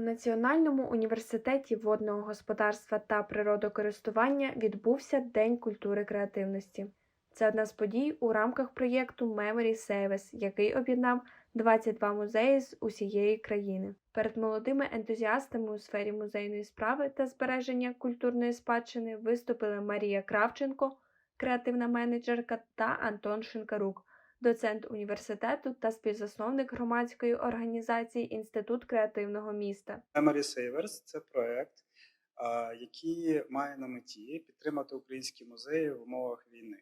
У Національному університеті водного господарства та природокористування відбувся День культури креативності. Це одна з подій у рамках проєкту Memory Service, який об'єднав 22 музеї з усієї країни. Перед молодими ентузіастами у сфері музейної справи та збереження культурної спадщини виступили Марія Кравченко, креативна менеджерка, та Антон Шинкарук, доцент університету та співзасновник громадської організації Інститут креативного міста. Memory Savers – це проект, який має на меті підтримати українські музеї в умовах війни.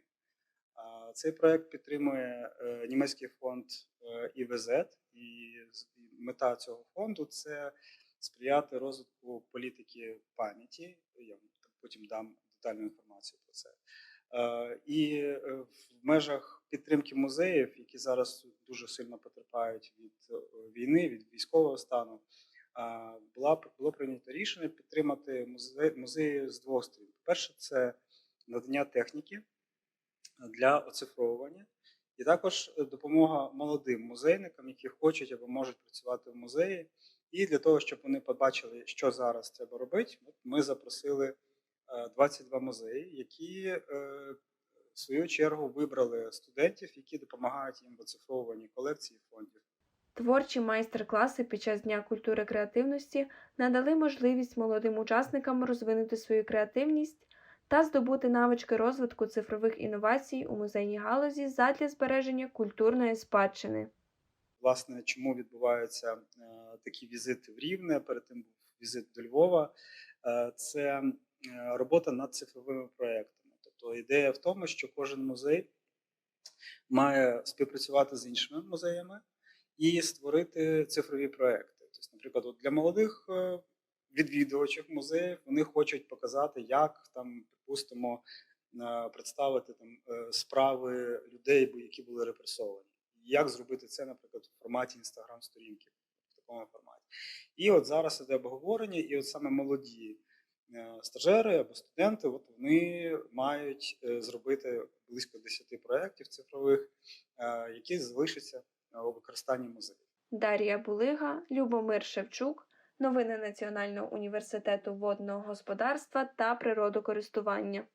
Цей проект підтримує е, німецький фонд е, ІВЗ, і мета цього фонду це сприяти розвитку політики пам'яті. Я потім дам детальну інформацію про це. Е, І в межах підтримки музеїв, які зараз дуже сильно потерпають від е, війни, від військового стану, була було прийнято рішення підтримати музеї, музеї з двох сторін. Перше, це надання техніки для оцифровування, і також е, допомога молодим музейникам, які хочуть або можуть працювати в музеї. І для того, щоб вони побачили, що зараз треба робити, ми запросили е, 22 музеї, які е, в свою чергу вибрали студентів, які допомагають їм в оцифровуванні колекції фондів. Творчі майстер-класи під час Дня культури креативності надали можливість молодим учасникам розвинути свою креативність та здобути навички розвитку цифрових інновацій у музейній галузі задля збереження культурної спадщини. власне, чому відбуваються е, такі візити в Рівне, перед тим був візит до Львова. Е, Це е, робота над цифровими проектами. Тобто ідея в тому, що кожен музей має співпрацювати з іншими музеями і створити цифрові проекти. Тобто, наприклад, от для молодих е, відвідувачів музеїв вони хочуть показати, як там, припустимо, е, представити там е, справи людей, які були репресовані. Як зробити це, наприклад, в форматі інстаграм-сторінки в такому форматі. І от зараз іде обговорення, і от саме молоді стажери або студенти, от вони мають е, зробити близько 10 проєктів цифрових, е, які залишаться е, у використанні музею. Дар'я Булига, Любомир Шевчук, новини Національного університету водного господарства та природокористування.